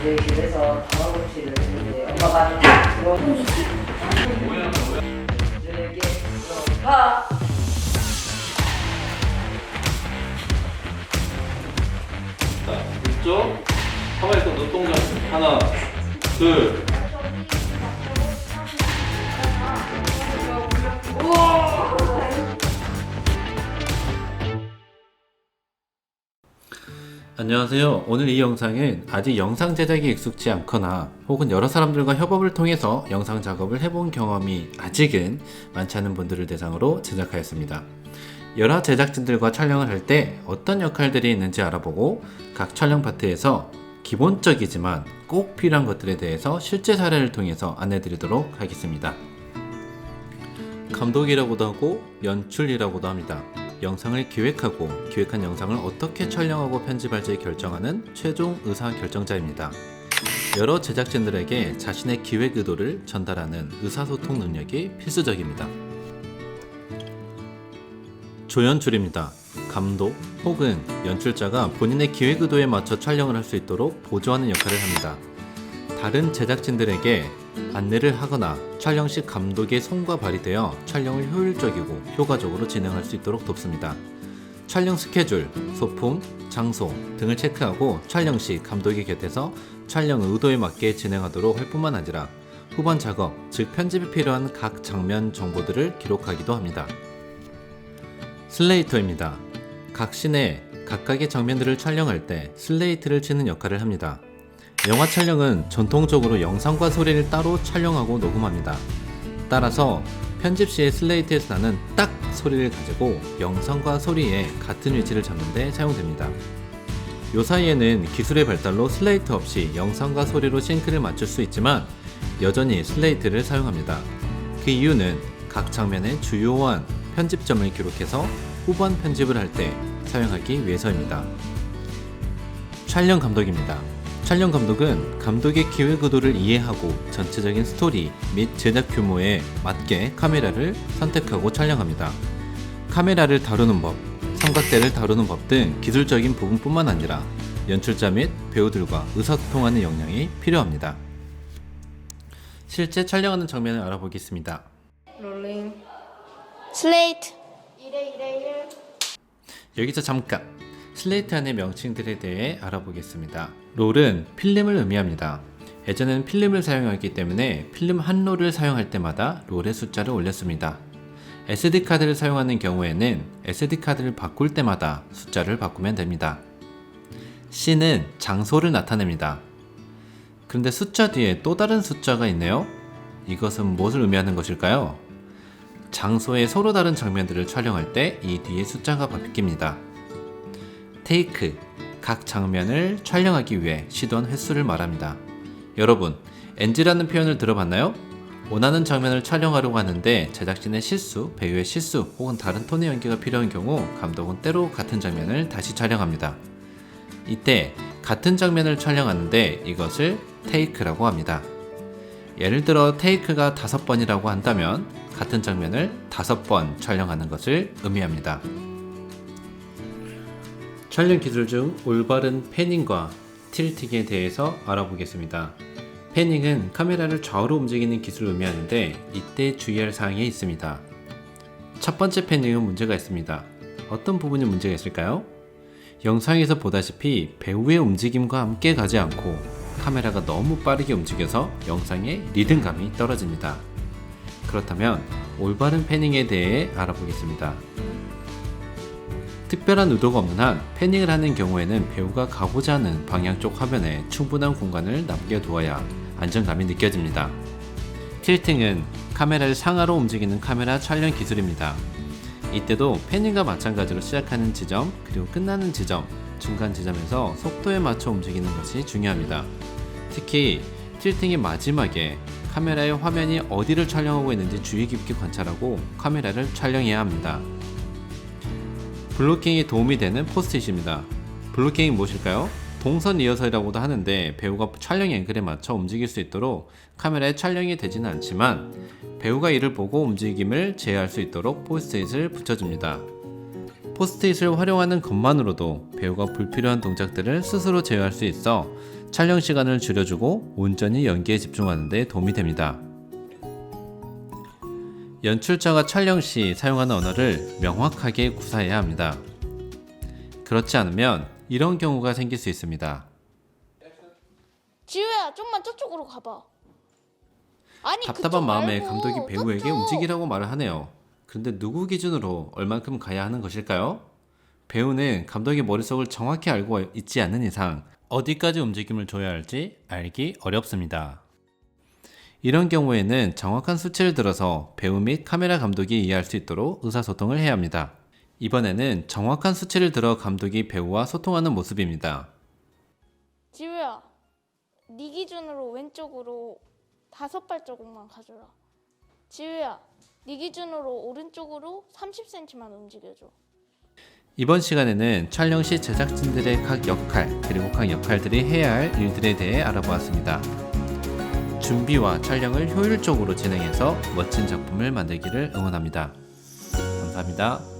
이제 집에서 다마고치를 이제 엄마가 탁 들어. 이렇게 들어가. 자, 이쪽 가만히 있어 눈동자 하나 둘 안녕하세요. 오늘 이 영상은 아직 영상 제작이 익숙지 않거나 혹은 여러 사람들과 협업을 통해서 영상 작업을 해본 경험이 아직은 많지 않은 분들을 대상으로 제작하였습니다. 여러 제작진들과 촬영을 할 때 어떤 역할들이 있는지 알아보고 각 촬영 파트에서 기본적이지만 꼭 필요한 것들에 대해서 실제 사례를 통해서 안내드리도록 하겠습니다. 감독이라고도 하고 연출이라고도 합니다. 영상을 기획하고 기획한 영상을 어떻게 촬영하고 편집할지 결정하는 최종 의사 결정자입니다. 여러 제작진들에게 자신의 기획 의도를 전달하는 의사소통 능력이 필수적입니다. 조연출입니다. 감독 혹은 연출자가 본인의 기획 의도에 맞춰 촬영을 할 수 있도록 보조하는 역할을 합니다. 다른 제작진들에게 안내를 하거나 촬영 시 감독의 손과 발휘되어 촬영을 효율적이고 효과적으로 진행할 수 있도록 돕습니다. 촬영 스케줄, 소품, 장소 등을 체크하고 촬영 시 감독의 곁에서 촬영 의도에 맞게 진행하도록 할 뿐만 아니라 후반 작업, 즉 편집에 필요한 각 장면 정보들을 기록하기도 합니다. 슬레이터입니다. 각 씬의 각각의 장면들을 촬영할 때 슬레이트를 치는 역할을 합니다. 영화 촬영은 전통적으로 영상과 소리를 따로 촬영하고 녹음합니다. 따라서 편집 시에 슬레이트에서 나는 딱 소리를 가지고 영상과 소리의 같은 위치를 잡는 데 사용됩니다. 요 사이에는 기술의 발달로 슬레이트 없이 영상과 소리로 싱크를 맞출 수 있지만 여전히 슬레이트를 사용합니다. 그 이유는 각 장면의 주요한 편집점을 기록해서 후반 편집을 할 때 사용하기 위해서입니다. 촬영 감독입니다. 촬영 감독은 감독의 기획 의도를 이해하고 전체적인 스토리 및 제작 규모에 맞게 카메라를 선택하고 촬영합니다. 카메라를 다루는 법, 삼각대를 다루는 법 등 기술적인 부분뿐만 아니라 연출자 및 배우들과 의사소통하는 역량이 필요합니다. 실제 촬영하는 장면을 알아보겠습니다. 롤링. 슬레이트 여기서 잠깐 슬레이트 안의 명칭들에 대해 알아보겠습니다. 롤은 필름을 의미합니다. 예전에는 필름을 사용했기 때문에 필름 한 롤을 사용할 때마다 롤의 숫자를 올렸습니다. SD카드를 사용하는 경우에는 SD카드를 바꿀 때마다 숫자를 바꾸면 됩니다. C는 장소를 나타냅니다. 그런데 숫자 뒤에 또 다른 숫자가 있네요. 이것은 무엇을 의미하는 것일까요? 장소의 서로 다른 장면들을 촬영할 때 이 뒤에 숫자가 바뀝니다. 테이크, 각 장면을 촬영하기 위해 시도한 횟수를 말합니다. 여러분, NG라는 표현을 들어봤나요? 원하는 장면을 촬영하려고 하는데 제작진의 실수, 배우의 실수 혹은 다른 톤의 연기가 필요한 경우 감독은 때로 같은 장면을 다시 촬영합니다. 이때 같은 장면을 촬영하는데 이것을 테이크라고 합니다. 예를 들어 테이크가 다섯 번이라고 한다면 같은 장면을 다섯 번 촬영하는 것을 의미합니다. 촬영 기술 중 올바른 패닝과 틸팅에 대해서 알아보겠습니다. 패닝은 카메라를 좌우로 움직이는 기술을 의미하는데 이때 주의할 사항이 있습니다. 첫 번째 패닝은 문제가 있습니다. 어떤 부분이 문제가 있을까요? 영상에서 보다시피 배우의 움직임과 함께 가지 않고 카메라가 너무 빠르게 움직여서 영상의 리듬감이 떨어집니다. 그렇다면 올바른 패닝에 대해 알아보겠습니다. 특별한 의도가 없는 한 패닝을 하는 경우에는 배우가 가고자 하는 방향 쪽 화면에 충분한 공간을 남겨두어야 안정감이 느껴집니다. 틸팅은 카메라를 상하로 움직이는 카메라 촬영 기술입니다. 이때도 패닝과 마찬가지로 시작하는 지점 그리고 끝나는 지점 중간 지점에서 속도에 맞춰 움직이는 것이 중요합니다. 특히 틸팅의 마지막에 카메라의 화면이 어디를 촬영하고 있는지 주의 깊게 관찰하고 카메라를 촬영해야 합니다. 블로킹에 도움이 되는 포스트잇입니다. 블로킹이 무엇일까요? 동선 리허설이라고도 하는데 배우가 촬영 앵글에 맞춰 움직일 수 있도록 카메라에 촬영이 되지는 않지만 배우가 이를 보고 움직임을 제어할 수 있도록 포스트잇을 붙여줍니다. 포스트잇을 활용하는 것만으로도 배우가 불필요한 동작들을 스스로 제어할 수 있어 촬영 시간을 줄여주고 온전히 연기에 집중하는 데 도움이 됩니다. 연출자가 촬영 시 사용하는 언어를 명확하게 구사해야 합니다. 그렇지 않으면 이런 경우가 생길 수 있습니다. 지우야 좀만 저쪽으로 가봐. 아니 답답한 마음에 말고 감독이 배우에게 저쪽. 움직이라고 말을 하네요. 그런데 누구 기준으로 얼만큼 가야 하는 것일까요? 배우는 감독의 머릿속을 정확히 알고 있지 않는 이상 어디까지 움직임을 줘야 할지 알기 어렵습니다. 이런 경우에는 정확한 수치를 들어서 배우 및 카메라 감독이 이해할 수 있도록 의사소통을 해야 합니다. 이번에는 정확한 수치를 들어 감독이 배우와 소통하는 모습입니다. 지우야, 네 기준으로 왼쪽으로 다섯 발자국만 가줘라. 지우야, 네 기준으로 오른쪽으로 30cm만 움직여줘. 이번 시간에는 촬영 시 제작진들의 각 역할 그리고 각 역할들이 해야 할 일들에 대해 알아보았습니다. 준비와 촬영을 효율적으로 진행해서 멋진 작품을 만들기를 응원합니다. 감사합니다.